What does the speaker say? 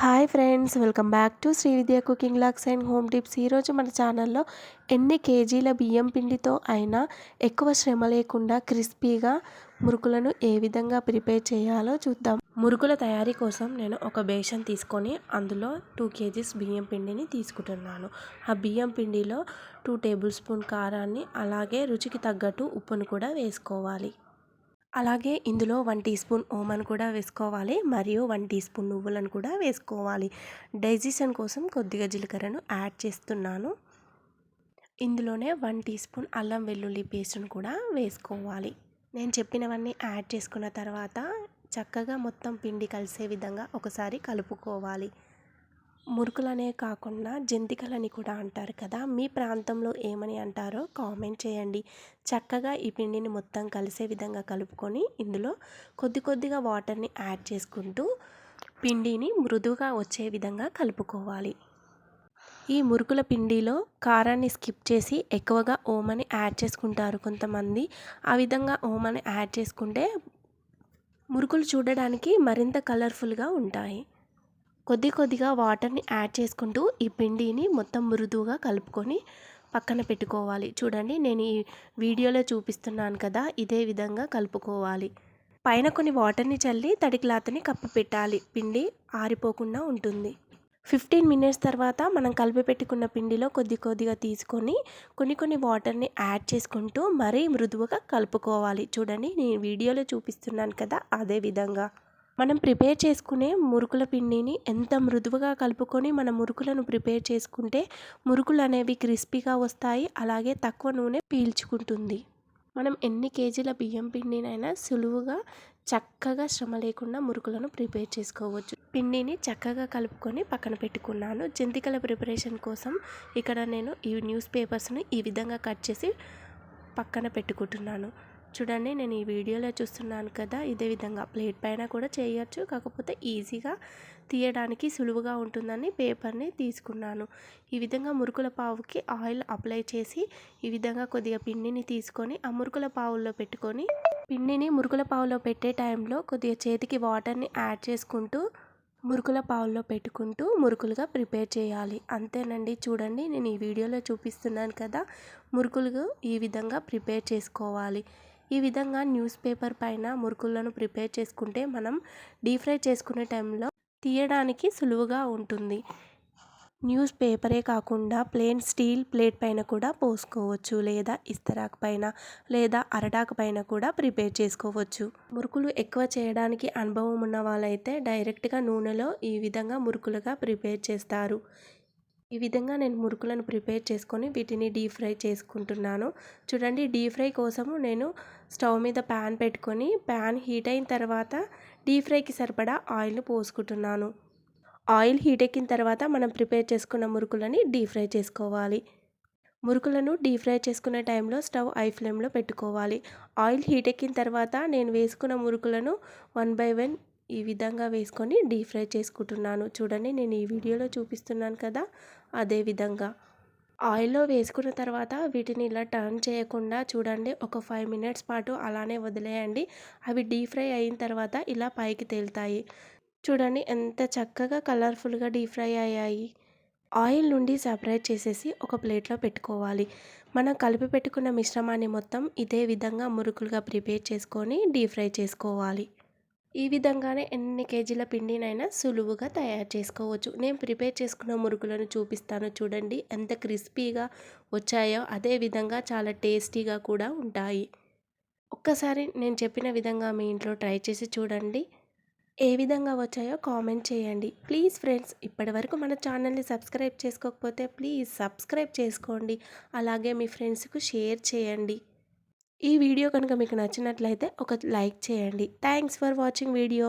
Hi friends welcome back to Sri Vidya cooking vlogs and home tips. ఈరోజు మన ఛానల్లో ఎన్ని కేజీల బియ్యం పిండితో అయినా ఎక్కువ శ్రమ లేకుండా క్రిస్పీగా మురుకులను ఏ విధంగా ప్రిపేర్ చేయాలో చూద్దాం. మురుకుల తయారీ కోసం నేను ఒక బేషన్ తీసుకొని అందులో టూ కేజీస్ బియ్యం పిండిని తీసుకుంటున్నాను. ఆ బియ్యం పిండిలో టూ టేబుల్ స్పూన్ కారాన్ని అలాగే రుచికి తగ్గట్టు ఉప్పును కూడా వేసుకోవాలి. అలాగే ఇందులో వన్ టీ స్పూన్ ఓమన్ కూడా వేసుకోవాలి మరియు వన్ టీ స్పూన్ నువ్వులను కూడా వేసుకోవాలి. డైజెషన్ కోసం కొద్దిగా జీలకర్రను యాడ్ చేస్తున్నాను. ఇందులోనే వన్ టీ స్పూన్ అల్లం వెల్లుల్లి పేస్ట్ను కూడా వేసుకోవాలి. నేను చెప్పినవన్నీ యాడ్ చేసుకున్న తర్వాత చక్కగా మొత్తం పిండి కలిసే విధంగా ఒకసారి కలుపుకోవాలి. మురుకులనే కాకుండా జంతికలని కూడా అంటారు కదా మీ ప్రాంతంలో ఏమని అంటారో కామెంట్ చేయండి. చక్కగా ఈ పిండిని మొత్తం కలిసే విధంగా కలుపుకొని ఇందులో కొద్ది కొద్దిగా వాటర్ని యాడ్ చేసుకుంటూ పిండిని మృదువుగా వచ్చే విధంగా కలుపుకోవాలి. ఈ మురుకుల పిండిలో కారాన్ని స్కిప్ చేసి ఎక్కువగా ఓమని యాడ్ చేసుకుంటారు కొంతమంది. ఆ విధంగా ఓమని యాడ్ చేసుకుంటే మురుకులు చూడడానికి మరింత కలర్ఫుల్గా ఉంటాయి. కొద్ది కొద్దిగా వాటర్ని యాడ్ చేసుకుంటూ ఈ పిండిని మొత్తం మృదువుగా కలుపుకొని పక్కన పెట్టుకోవాలి. చూడండి నేను ఈ వీడియోలో చూపిస్తున్నాను కదా ఇదే విధంగా కలుపుకోవాలి. పైన కొన్ని వాటర్ని చల్లి తడి క్లాత్ని కప్పి పెట్టాలి. పిండి ఆరిపోకుండా ఉంటుంది. ఫిఫ్టీన్ మినిట్స్ తర్వాత మనం కలిపి పెట్టుకున్న పిండిలో కొద్ది కొద్దిగా తీసుకొని కొన్ని కొన్ని వాటర్ని యాడ్ చేసుకుంటూ మరీ మృదువుగా కలుపుకోవాలి. చూడండి నేను వీడియోలో చూపిస్తున్నాను కదా అదే విధంగా. మనం ప్రిపేర్ చేసుకునే మురుకుల పిండిని ఎంత మృదువుగా కలుపుకొని మన మురుకులను ప్రిపేర్ చేసుకుంటే మురుకులు అనేవి క్రిస్పీగా వస్తాయి అలాగే తక్కువ నూనె పీల్చుకుంటుంది. మనం ఎన్ని కేజీల బియ్యం పిండినైనా సులువుగా చక్కగా శ్రమ లేకుండా మురుకులను ప్రిపేర్ చేసుకోవచ్చు. పిండిని చక్కగా కలుపుకొని పక్కన పెట్టుకున్నాను. జంతికల ప్రిపరేషన్ కోసం ఇక్కడ నేను ఈ న్యూస్ పేపర్స్ని ఈ విధంగా కట్ చేసి పక్కన పెట్టుకుంటున్నాను. చూడండి నేను ఈ వీడియోలో చూస్తున్నాను కదా ఇదే విధంగా ప్లేట్ పైన కూడా చేయొచ్చు. కాకపోతే ఈజీగా తీయడానికి సులువుగా ఉంటుందని పేపర్ని తీసుకున్నాను. ఈ విధంగా మురుకుల పావుకి ఆయిల్ అప్లై చేసి ఈ విధంగా కొద్దిగా పిండిని తీసుకొని ఆ మురుకుల పావుల్లో పెట్టుకొని పిండిని మురుకుల పావులో పెట్టే టైంలో కొద్దిగా చేతికి వాటర్ని యాడ్ చేసుకుంటూ మురుకుల పావుల్లో పెట్టుకుంటూ మురుకులుగా ప్రిపేర్ చేయాలి. అంతేనండి. చూడండి నేను ఈ వీడియోలో చూపిస్తున్నాను కదా మురుకులు ఈ విధంగా ప్రిపేర్ చేసుకోవాలి. ఈ విధంగా న్యూస్ పేపర్ పైన మురుకులను ప్రిపేర్ చేసుకుంటే మనం డీప్ ఫ్రై చేసుకునే టైంలో తీయడానికి సులువుగా ఉంటుంది. న్యూస్ పేపరే కాకుండా ప్లేన్ స్టీల్ ప్లేట్ పైన కూడా పోసుకోవచ్చు లేదా ఇస్తరాకు పైన లేదా అరటాకు పైన కూడా ప్రిపేర్ చేసుకోవచ్చు. మురుకులు ఎక్కువ చేయడానికి అనుభవం ఉన్న వాళ్ళైతే డైరెక్ట్గా నూనెలో ఈ విధంగా మురుకులుగా ప్రిపేర్ చేస్తారు. ఈ విధంగా నేను మురుకులను ప్రిపేర్ చేసుకొని వీటిని డీప్ ఫ్రై చేసుకుంటున్నాను. చూడండి డీప్ ఫ్రై కోసము నేను స్టవ్ మీద ప్యాన్ పెట్టుకొని ప్యాన్ హీట్ అయిన తర్వాత డీప్ ఫ్రైకి సరిపడా ఆయిల్ పోసుకుంటున్నాను. ఆయిల్ హీట్ ఎక్కిన తర్వాత మనం ప్రిపేర్ చేసుకున్న మురుకులని డీప్ ఫ్రై చేసుకోవాలి. మురుకులను డీప్ ఫ్రై చేసుకునే టైంలో స్టవ్ ఐ ఫ్లేమ్లో పెట్టుకోవాలి. ఆయిల్ హీట్ ఎక్కిన తర్వాత నేను వేసుకున్న మురుకులను వన్ బై వన్ ఈ విధంగా వేసుకొని డీప్ ఫ్రై చేసుకుంటున్నాను. చూడండి నేను ఈ వీడియోలో చూపిస్తున్నాను కదా అదే విధంగా. ఆయిల్లో వేసుకున్న తర్వాత వీటిని ఇలా టర్న్ చేయకుండా చూడండి ఒక ఫైవ్ మినిట్స్ పాటు అలానే వదిలేయండి. అవి డీప్ ఫ్రై అయిన తర్వాత ఇలా పైకి తేలుతాయి. చూడండి ఎంత చక్కగా కలర్ఫుల్గా డీప్ ఫ్రై అయ్యాయి. ఆయిల్ నుండి సపరేట్ చేసేసి ఒక ప్లేట్లో పెట్టుకోవాలి. మనం కలిపి పెట్టుకున్న మిశ్రమాన్ని మొత్తం ఇదే విధంగా మురుకులుగా ప్రిపేర్ చేసుకొని డీప్ ఫ్రై చేసుకోవాలి. ఈ విధంగానే ఎన్ని కేజీల పిండినైనా సులువుగా తయారు చేసుకోవచ్చు. నేను ప్రిపేర్ చేసుకున్న మురుకులను చూపిస్తాను చూడండి. ఎంత క్రిస్పీగా వచ్చాయో అదే విధంగా చాలా టేస్టీగా కూడా ఉంటాయి. ఒక్కసారి నేను చెప్పిన విధంగా మీ ఇంట్లో ట్రై చేసి చూడండి. ఏ విధంగా వచ్చాయో కామెంట్ చేయండి. ప్లీజ్ ఫ్రెండ్స్ ఇప్పటి వరకు మన ఛానల్ని సబ్స్క్రైబ్ చేసుకోకపోతే ప్లీజ్ సబ్స్క్రైబ్ చేసుకోండి. అలాగే మీ ఫ్రెండ్స్కు షేర్ చేయండి. ఈ వీడియో కనుక మీకు నచ్చినట్లయితే ఒక లైక్ చేయండి. Thanks for watching video